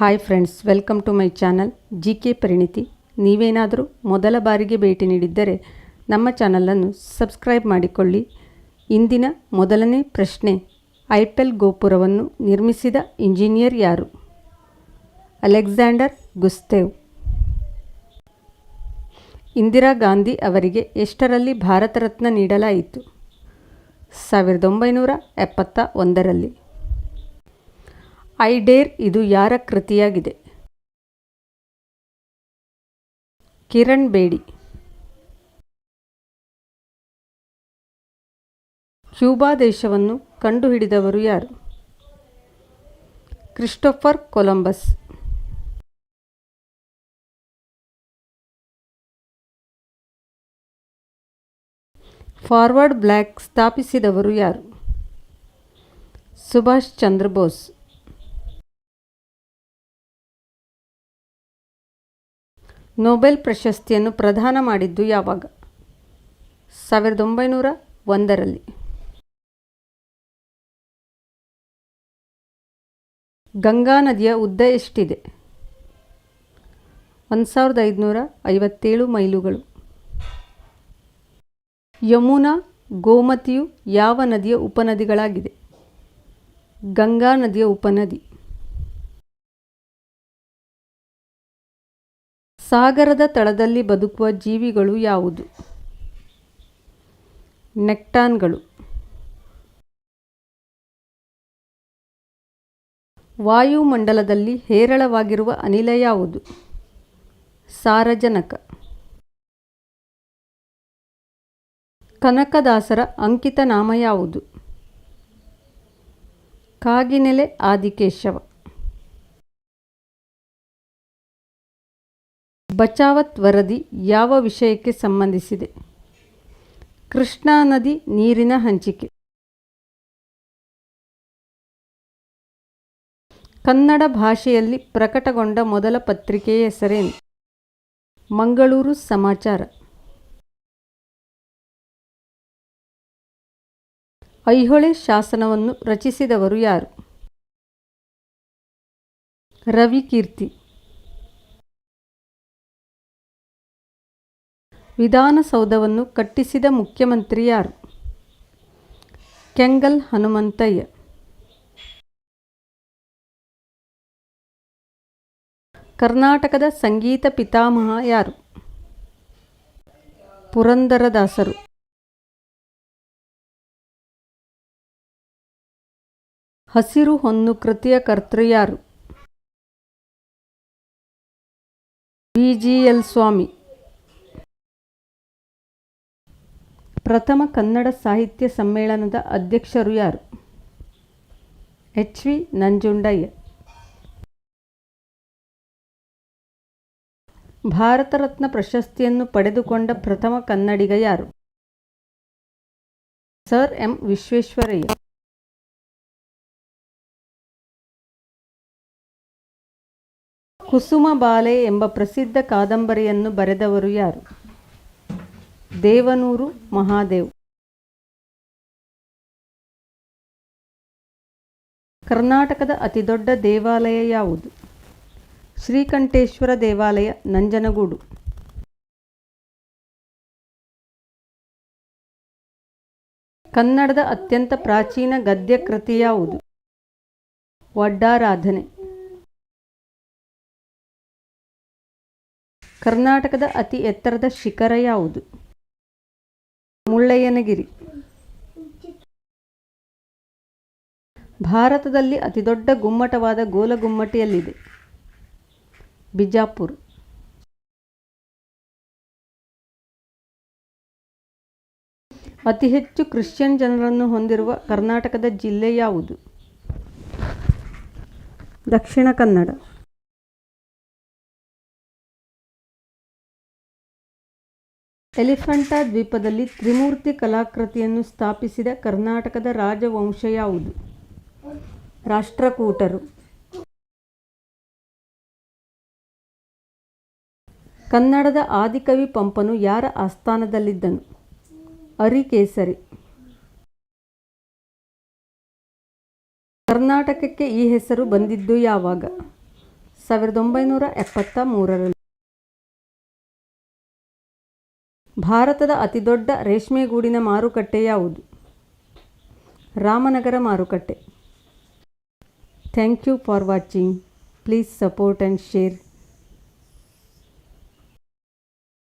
Hi friends welcome to my channel G K ಪರಿಣಿತಿ ನೀವೇನಾದರೂ ಮೊದಲ ಬಾರಿಗೆ ಭೇಟಿ ನೀಡಿದ್ದರೆ ನಮ್ಮ ಚಾನಲನ್ನು ಸಬ್ಸ್ಕ್ರೈಬ್ ಮಾಡಿಕೊಳ್ಳಿ. ಇಂದಿನ ಮೊದಲನೇ ಪ್ರಶ್ನೆ, ಐಪೆಲ್ ಗೋಪುರವನ್ನು ನಿರ್ಮಿಸಿದ ಇಂಜಿನಿಯರ್ ಯಾರು? ಅಲೆಕ್ಸಾಂಡರ್ ಗುಸ್ತೇವ್. ಇಂದಿರಾ ಗಾಂಧಿ ಅವರಿಗೆ ಎಷ್ಟರಲ್ಲಿ ಭಾರತ ರತ್ನ ನೀಡಲಾಯಿತು? ಸಾವಿರದ ಒಂಬೈನೂರ ಎಪ್ಪತ್ತ ಒಂದರಲ್ಲಿ. ಐ ಡೇರ್ ಇದು ಯಾರ ಕೃತಿಯಾಗಿದೆ? ಕಿರಣ್ ಬೇಡಿ. ಕ್ಯೂಬಾ ದೇಶವನ್ನು ಕಂಡುಹಿಡಿದವರು ಯಾರು? Christopher Columbus. ಫಾರ್ವರ್ಡ್ ಬ್ಲ್ಯಾಕ್ ಸ್ಥಾಪಿಸಿದವರು ಯಾರು? ಸುಭಾಷ್ ಚಂದ್ರ ಬೋಸ್. ನೊಬೆಲ್ ಪ್ರಶಸ್ತಿಯನ್ನು ಪ್ರದಾನ ಮಾಡಿದ್ದು ಯಾವಾಗ? ಸಾವಿರದ ಒಂಬೈನೂರ ಒಂದರಲ್ಲಿ. ಗಂಗಾ ನದಿಯ ಉದ್ದ ಎಷ್ಟಿದೆ? ಒಂದು ಸಾವಿರದ ಐದುನೂರ ಐವತ್ತೇಳು ಮೈಲುಗಳು. ಯಮುನಾ ಗೋಮತಿಯು ಯಾವ ನದಿಯ ಉಪನದಿಗಳಾಗಿದೆ? ಗಂಗಾ ನದಿಯ ಉಪನದಿ. ಸಾಗರದ ತಳದಲ್ಲಿ ಬದುಕುವ ಜೀವಿಗಳು ಯಾವುದು? ನೆಕ್ಟಾನ್ಗಳು. ವಾಯುಮಂಡಲದಲ್ಲಿ ಹೇರಳವಾಗಿರುವ ಅನಿಲ ಯಾವುದು? ಸಾರಜನಕ. ಕನಕದಾಸರ ಅಂಕಿತ ನಾಮ ಯಾವುದು? ಕಾಗಿನೆಲೆ ಆದಿಕೇಶವ. ಬಚಾವತ್ ವರದಿ ಯಾವ ವಿಷಯಕ್ಕೆ ಸಂಬಂಧಿಸಿದೆ? ಕೃಷ್ಣಾ ನದಿ ನೀರಿನ ಹಂಚಿಕೆ. ಕನ್ನಡ ಭಾಷೆಯಲ್ಲಿ ಪ್ರಕಟಗೊಂಡ ಮೊದಲ ಪತ್ರಿಕೆಯ ಹೆಸರೇನು? ಮಂಗಳೂರು ಸಮಾಚಾರ. ಐಹೊಳೆ ಶಾಸನವನ್ನು ರಚಿಸಿದವರು ಯಾರು? ರವಿಕೀರ್ತಿ ವಿಧಾನಸೌಧವನ್ನು ಕಟ್ಟಿಸಿದ ಮುಖ್ಯಮಂತ್ರಿ ಯಾರು ಕೆಂಗಲ್ ಹನುಮಂತಯ್ಯ. ಕರ್ನಾಟಕದ ಸಂಗೀತ ಪಿತಾಮಹ ಯಾರು? ಪುರಂದರದಾಸರು. ಹಸಿರು ಹೊನ್ನು ಕೃತಿಯ ಕರ್ತೃ ಯಾರು? ಬಿಜಿಎಲ್ ಸ್ವಾಮಿ. ಪ್ರಥಮ ಕನ್ನಡ ಸಾಹಿತ್ಯ ಸಮ್ಮೇಳನದ ಅಧ್ಯಕ್ಷರು ಯಾರು? H V Nanjundayya. Bharat Ratna ಪ್ರಶಸ್ತಿಯನ್ನು ಪಡೆದುಕೊಂಡ ಪ್ರಥಮ ಕನ್ನಡಿಗ ಯಾರು? Sir M Visvesvaraya. ಕುಸುಮ ಬಾಲೆ ಎಂಬ ಪ್ರಸಿದ್ಧ ಕಾದಂಬರಿಯನ್ನು ಬರೆದವರು ಯಾರು? ದೇವನೂರು ಮಹಾದೇವ್. ಕರ್ನಾಟಕದ ಅತಿದೊಡ್ಡ ದೇವಾಲಯ ಯಾವುದು? ಶ್ರೀಕಂಠೇಶ್ವರ ದೇವಾಲಯ, ನಂಜನಗೂಡು. ಕನ್ನಡದ ಅತ್ಯಂತ ಪ್ರಾಚೀನ ಗದ್ಯ ಕೃತಿ ಯಾವುದು? ವಡ್ಡಾರಾಧನೆ. ಕರ್ನಾಟಕದ ಅತಿ ಎತ್ತರದ ಶಿಖರ ಯಾವುದು? ಮುಳ್ಳಯ್ಯನಗಿರಿ. ಭಾರತದಲ್ಲಿ ಅತಿದೊಡ್ಡ ಗುಮ್ಮಟವಾದ ಗೋಲಗುಮ್ಮಟಿಯಲ್ಲಿದೆ. ಬಿಜಾಪುರ್. ಅತಿ ಹೆಚ್ಚು ಕ್ರಿಶ್ಚಿಯನ್ ಜನರನ್ನು ಹೊಂದಿರುವ ಕರ್ನಾಟಕದ ಜಿಲ್ಲೆ ಯಾವುದು? ದಕ್ಷಿಣ ಕನ್ನಡ. ಎಲಿಫೆಂಟಾ ದ್ವೀಪದಲ್ಲಿ ತ್ರಿಮೂರ್ತಿ ಕಲಾಕೃತಿಯನ್ನು ಸ್ಥಾಪಿಸಿದ ಕರ್ನಾಟಕದ ರಾಜವಂಶ ಯಾವುದು? ರಾಷ್ಟ್ರಕೂಟರು. ಕನ್ನಡದ ಆದಿಕವಿ ಪಂಪನು ಯಾರ ಆಸ್ಥಾನದಲ್ಲಿದ್ದನು? ಅರಿಕೇಸರಿ. ಕರ್ನಾಟಕಕ್ಕೆ ಈ ಹೆಸರು ಬಂದಿದ್ದು ಯಾವಾಗ? ಸಾವಿರದ ಒಂಬೈನೂರ ಎಪ್ಪತ್ತ ಮೂರರಲ್ಲಿ. ಭಾರತದ ಅತಿದೊಡ್ಡ ರೇಷ್ಮೆಗೂಡಿನ ಮಾರುಕಟ್ಟೆ ಯಾವುದು? ರಾಮನಗರ ಮಾರುಕಟ್ಟೆ. Thank you for watching. Please support and share.